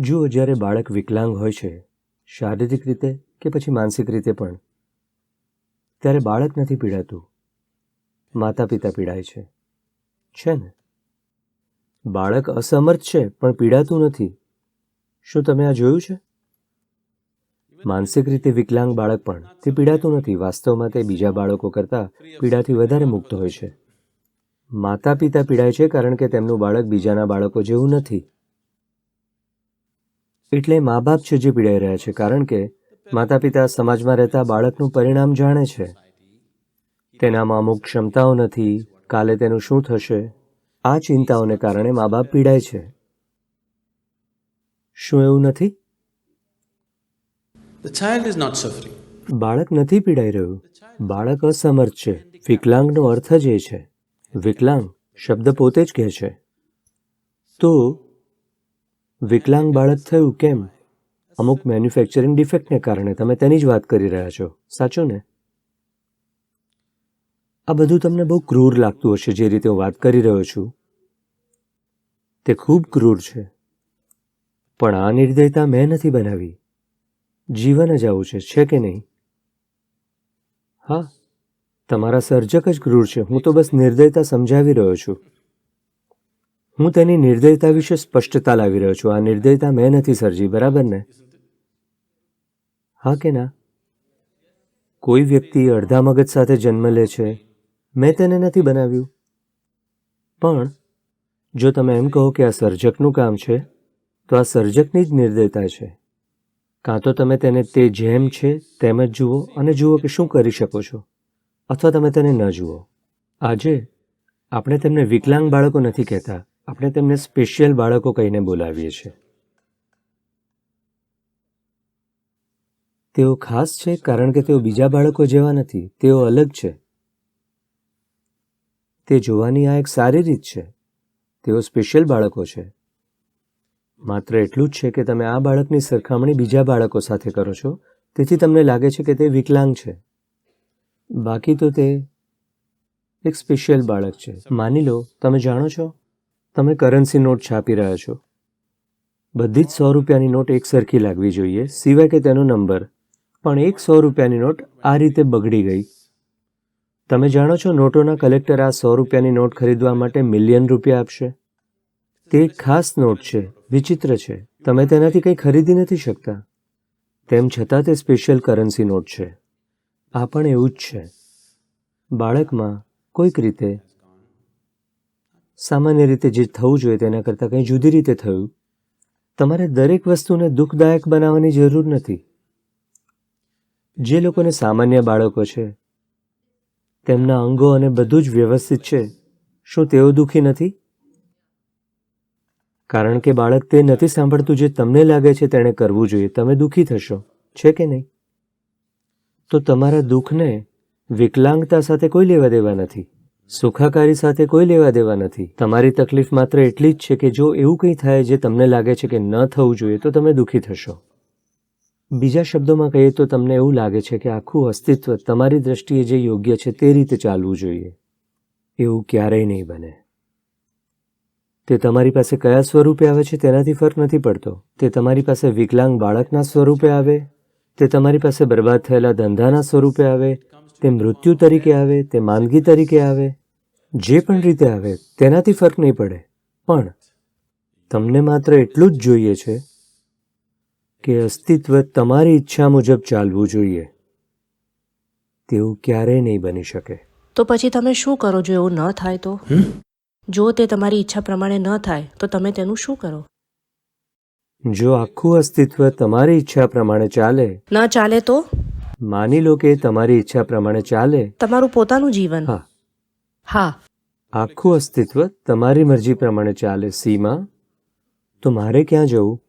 જુઓ જ્યારે બાળક વિકલાંગ હોય છે, શારીરિક રીતે કે પછી માનસિક રીતે પણ, ત્યારે બાળક નથી પીડાતું. માતા પિતા પીડાય છે. છે ને? બાળક અસમર્થ છે, પણ પીડાતું નથી. શું તમે આ જોયું છે? માનસિક રીતે વિકલાંગ બાળક પણ તે પીડાતું નથી. વાસ્તવમાં તે બીજા બાળકો કરતાં પીડાથી વધારે મુક્ત હોય છે. માતા પિતા પીડાય છે કારણ કે તેમનું બાળક બીજાના બાળકો જેવું નથી. એટલે મા બાપ છે જે પીડાઈ રહ્યા છે કારણ કે માતા પિતા સમાજમાં રહેતા બાળકનું પરિણામ જાણે છે. તેનામાં અમુક ક્ષમતાઓ નથી કાલે તેનું શું થશે? આ ચિંતાઓને કારણે મા બાપ પીડાય છે. શું એવું નથી. બાળક નથી પીડાઈ રહ્યું. બાળક અસમર્થ છે. વિકલાંગનો અર્થ જ એ છે. વિકલાંગ શબ્દ પોતે જ કહે છે. તો વિકલાંગ બાળક થયું કેમ? અમુક મેન્યુફેક્ચરિંગ ડિફેક્ટને કારણે તમે તેની જ વાત કરી રહ્યા છો. સાચું ને? આ બધું તમને બહુ ક્રૂર લાગતું હશે જે રીતે હું વાત કરી રહ્યો છું. તે ખૂબ ક્રૂર છે. પણ આ નિર્દયતા મેં નથી બનાવી. જીવન જ આવું છે છે કે નહીં? હા, તમારા સર્જક જ ક્રૂર છે. હું તો બસ નિર્દયતા સમજાવી રહ્યો છું. હું તેની નિર્દયતા વિશે સ્પષ્ટતા લાવી રહ્યો છું. આ નિર્દયતા મેં નથી સર્જી, બરાબર ને? હા કે ના? કોઈ વ્યક્તિ અડધા મગજ સાથે જન્મ લે છે. મેં તેને નથી બનાવ્યું. પણ જો તમે એમ કહો કે આ સર્જકનું કામ છે, તો આ સર્જકની જ નિર્દયતા છે. કાં તો તમે તેને તે જેમ છે, તેમ જ જુઓ અને જુઓ કે શું કરી શકો છો. અથવા તમે તેને ન જુઓ. આજે આપણે તેમને વિકલાંગ બાળકો નથી કહેતા. આપણે તેમને સ્પેશિયલ બાળકો કહીને બોલાવીએ છીએ. તેઓ ખાસ છે કારણ કે તેઓ બીજા બાળકો જેવા નથી, તેઓ અલગ છે. તે જોવાની આ એક સારી રીત છે. તેઓ સ્પેશિયલ બાળકો છે. માત્ર એટલું જ છે કે તમે આ બાળકની સરખામણી બીજા બાળકો સાથે કરો છો, તેથી તમને લાગે છે કે તે વિકલાંગ છે. બાકી તો તે એક સ્પેશિયલ બાળક છે. માની લો, તમે જાણો છો તમે કરન્સી નોટ છાપી રહ્યા છો. બધી જ સો રૂપિયાની નોટ એક સરખી લાગવી જોઈએ, સિવાય કે તેનો નંબર પણ એક સો રૂપિયાની નોટ આ રીતે બગડી ગઈ. તમે જાણો છો નોટોના કલેક્ટર આ સો રૂપિયાની નોટ ખરીદવા માટે મિલિયન રૂપિયા આપશે? તે એક ખાસ નોટ છે, વિચિત્ર છે. તમે તેનાથી કંઈ ખરીદી નથી શકતા. તેમ છતાં તે સ્પેશિયલ કરન્સી નોટ છે. આ પણ એવું જ છે. બાળકમાં કોઈક રીતે સામાન્ય રીતે જે થવું જોઈએ તેના કરતાં કંઈ જુદી રીતે થયું? તમારે દરેક વસ્તુને દુઃખદાયક બનાવવાની જરૂર નથી. જે લોકોને સામાન્ય બાળકો છે, તેમના અંગો અને બધું જ વ્યવસ્થિત છે, શું તેઓ દુઃખી નથી? કારણ કે બાળક તે નથી સાંભળતું જે તમને લાગે છે તેણે કરવું જોઈએ. તમે દુઃખી થશો. છે કે નહીં? તો તમારા દુઃખને વિકલાંગતા સાથે કોઈ લેવા દેવા નથી. સુખાકારી સાથે કોઈ લેવા દેવા નથી. તમારી તકલીફ માત્ર એટલી જ છે કે જો એવું કંઈ થાય જે તમને લાગે છે કે ન થવું જોઈએ, તો તમે દુઃખી થશો. બીજા શબ્દોમાં કહીએ તો તમને એવું લાગે છે કે આખું અસ્તિત્વ તમારી દ્રષ્ટિએ જે યોગ્ય છે તે રીતે ચાલવું જોઈએ. એવું ક્યારેય નહીં બને. તે તમારી પાસે કયા સ્વરૂપે આવે છે તેનાથી ફરક નથી પડતો. તે તમારી પાસે વિકલાંગ બાળકના સ્વરૂપે આવે. તે તમારી પાસે બરબાદ થયેલા ધંધાના સ્વરૂપે આવે. તે મૃત્યુ તરીકે આવે. તે માંદગી તરીકે આવે. જે પણ રીતે આવે તેનાથી ફરક નહીં પડે. પણ તમને માત્ર એટલું જ જોઈએ છે કે અસ્તિત્વ તમારી ઈચ્છા મુજબ ચાલવું જોઈએ. તેવું ક્યારેય નહીં બની શકે. તો પછી તમે શું કરો જો એવું ન થાય તો? જો તે તમારી ઈચ્છા પ્રમાણે ન થાય તો તમે તેનું શું કરો? જો આખું અસ્તિત્વ તમારી ઈચ્છા પ્રમાણે ચાલે ન ચાલે તો? માની લો કે તમારી ઈચ્છા પ્રમાણે ચાલે. તમારું પોતાનું જીવન. હા. હા. આખું અસ્તિત્વ તમારી મરજી પ્રમાણે ચાલે, સીમા. તો મારે ક્યાં જવું?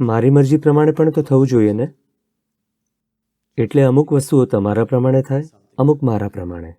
મારી મરજી પ્રમાણે પણ તો થવું જોઈએ ને? એટલે અમુક વસ્તુઓ તમારા પ્રમાણે થાય, અમુક મારા પ્રમાણે.